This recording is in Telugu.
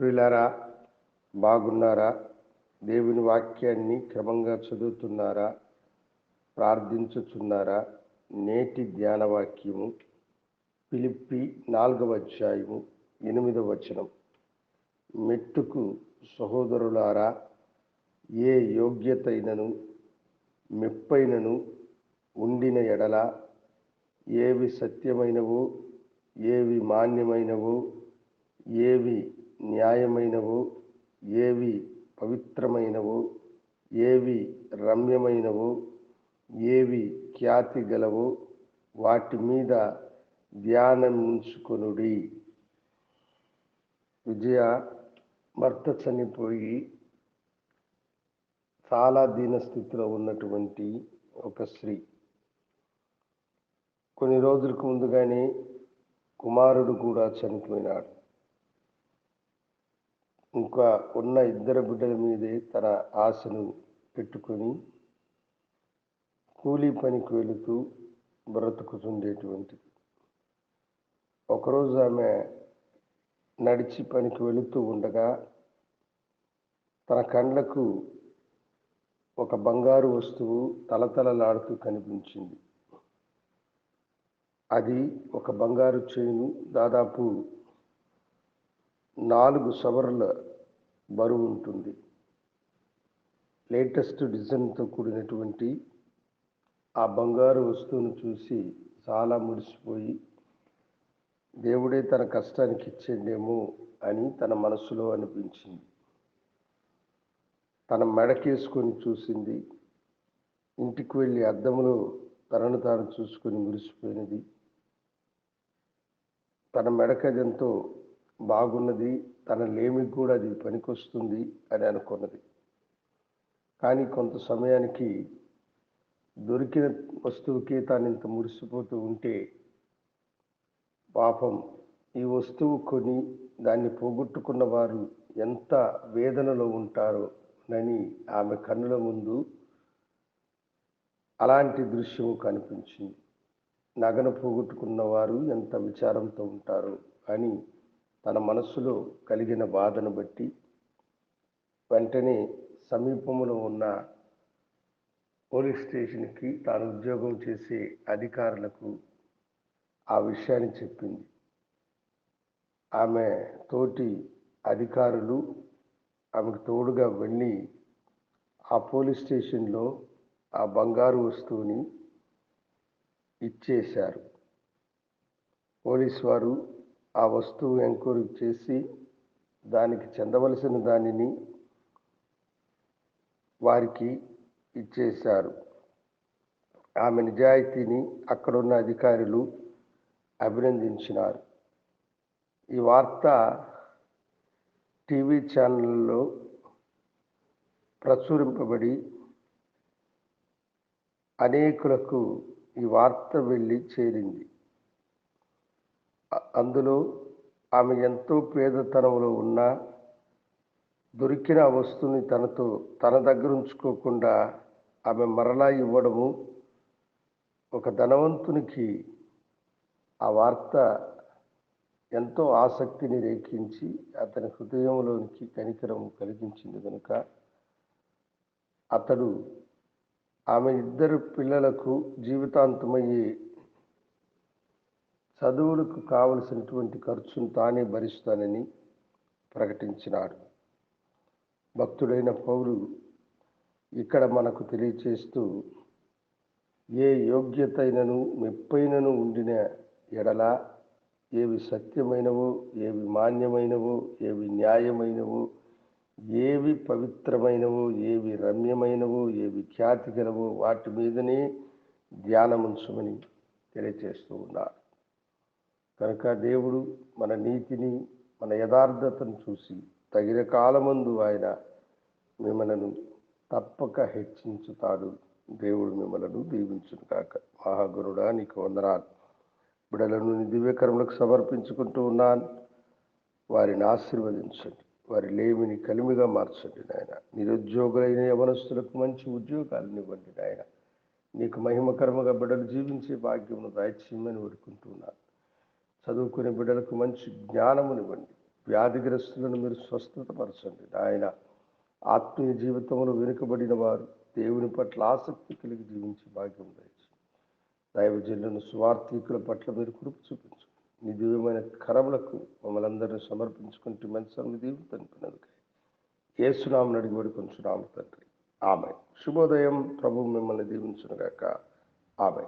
ప్రియులారా బాగున్నారా? దేవుని వాక్యాన్ని క్రమంగా చదువుతున్నారా? ప్రార్థించుచున్నారా? నేటి ధ్యాన వాక్యము పిలిపి నాలుగవ అధ్యాయము ఎనిమిదవ వచనం. మెట్టుకు సహోదరులారా ఏ యోగ్యతైనను మెప్పైనను ఉండిన ఎడల ఏవి సత్యమైనవో ఏవి మాన్యమైనవో ఏవి న్యాయమైనవో ఏవి పవిత్రమైనవో ఏవి రమ్యమైనవో ఏవి ఖ్యాతి గలవో వాటి మీద ధ్యానం ఉంచుకొనుడి. విజయ భర్త చనిపోయి చాలా దీనస్థితిలో ఉన్నటువంటి ఒక స్త్రీ. కొన్ని రోజులకు ముందుగానే కుమారుడు కూడా చనిపోయినాడు. ఇంకా ఉన్న ఇద్దరు బిడ్డల మీదే తన ఆశను పెట్టుకొని కూలీ పనికి వెళుతూ బ్రతుకుతుండేటువంటిది. ఒకరోజు ఆమె నడిచి పనికి వెళుతూ ఉండగా తన కండ్లకు ఒక బంగారు వస్తువు తలతలలాడుతూ కనిపించింది. అది ఒక బంగారు చైను దాదాపు నాలుగు సవర్ల బరువు ఉంటుంది. లేటెస్ట్ డిజైన్తో కూడినటువంటి ఆ బంగారు వస్తువును చూసి చాలా ముడిసిపోయి దేవుడే తన కష్టానికి ఇచ్చేండేమో అని తన మనసులో అనిపించింది. తన మెడకేసుకొని చూసింది. ఇంటికి వెళ్ళి అద్దంలో తనను తాను చూసుకొని మురిసిపోయినది. తన మెడకదెంతో బాగున్నది తన లేమికి కూడా అది పనికొస్తుంది అని అనుకున్నది. కానీ కొంత సమయానికి దొరికిన వస్తువుకి తాను ఇంత మురిసిపోతూ ఉంటే పాపం ఈ వస్తువు కొని దాన్ని పోగొట్టుకున్న వారు ఎంత వేదనలో ఉంటారో అని ఆమె కన్నుల ముందు అలాంటి దృశ్యము కనిపించింది. నగను పోగొట్టుకున్న వారు ఎంత విచారంతో ఉంటారో అని తన మనస్సులో కలిగిన బాధను బట్టి వెంటనే సమీపంలో ఉన్న పోలీస్ స్టేషన్కి తాను ఉద్యోగం చేసే అధికారులకు ఆ విషయాన్ని చెప్పింది. ఆమె తోటి అధికారులు ఆమెకు తోడుగా వెళ్ళి ఆ పోలీస్ స్టేషన్లో ఆ బంగారు వస్తువుని ఇచ్చేశారు. పోలీస్ వారు ఆ వస్తువు ఎంక్వైరీ చేసి దానికి చెందవలసిన దానిని వారికి ఇచ్చేశారు. ఆమె నిజాయితీని అక్కడున్న అధికారులు అభినందించినారు. ఈ వార్త టీవీ ఛానల్లో ప్రచురింపబడి అనేకులకు ఈ వార్త వెళ్ళి చేరింది. అందులో ఆమె ఎంతో పేదతనంలో ఉన్న దొరికిన వస్తువుని తనతో తన దగ్గర ఉంచుకోకుండా ఆమె మరలా ఇవ్వడము ఒక ధనవంతునికి ఆ వార్త ఎంతో ఆసక్తిని రేఖించి అతని హృదయంలోనికి కనికరం కలిగించింది కనుక అతడు ఆమె ఇద్దరు పిల్లలకు జీవితాంతమయ్యే చదువులకు కావలసినటువంటి ఖర్చును తానే భరిస్తానని ప్రకటించినాడు. భక్తుడైన పౌరు ఇక్కడ మనకు తెలియచేస్తూ ఏ యోగ్యతైనను మెప్పైనను ఉండిన ఎడల ఏవి సత్యమైనవో ఏవి మాన్యమైనవో ఏవి న్యాయమైనవో ఏవి పవిత్రమైనవో ఏవి రమ్యమైనవో ఏవి ఖ్యాతి గలవో వాటి మీదనే ధ్యానముంచమని తెలియచేస్తూ ఉన్నారు కనుక దేవుడు మన నీతిని మన యథార్థతను చూసి తగిన కాలమందు ఆయన మిమ్మలను తప్పక హెచ్చించుతాడు. దేవుడు మిమ్మలను దీవించును కాక మహాగురుడా నీకు వందనాలు. బిడలను దివ్యకర్మలకు సమర్పించుకుంటూ ఉన్నాను. వారిని ఆశీర్వదించండి. వారి లేమిని కలిమిగా మార్చండి నాయన. నిరుద్యోగులైన యవనస్తులకు మంచి ఉద్యోగాలను ఇవ్వండి నాయన. నీకు మహిమకర్మగా బిడ్డలు జీవించే భాగ్యమును దయచేయమని వేడుకుంటున్నాను చదువుకునే బిడ్డలకు మంచి జ్ఞానమునివ్వండి వ్యాధిగ్రస్తులను మీరు స్వస్థతపరచండి. ఆయన ఆత్మీయ జీవితంలో వెనుకబడిన వారు దేవుని పట్ల ఆసక్తి కలిగి జీవించి భాగ్యం దయచి దైవజనులను స్వార్థికుల పట్ల మీరు కృప చూపించు నీ దివ్యమైన కరములకు మమ్మల్ని అందరినీ సమర్పించుకుంటే మంచి సన్నిధి తెలిపినందుకే ఏసునామని అడిగి వేడుకొంచున్నాము తండ్రి. ఆమె శుభోదయం. ప్రభు మిమ్మల్ని దీవించునుగాక. ఆమె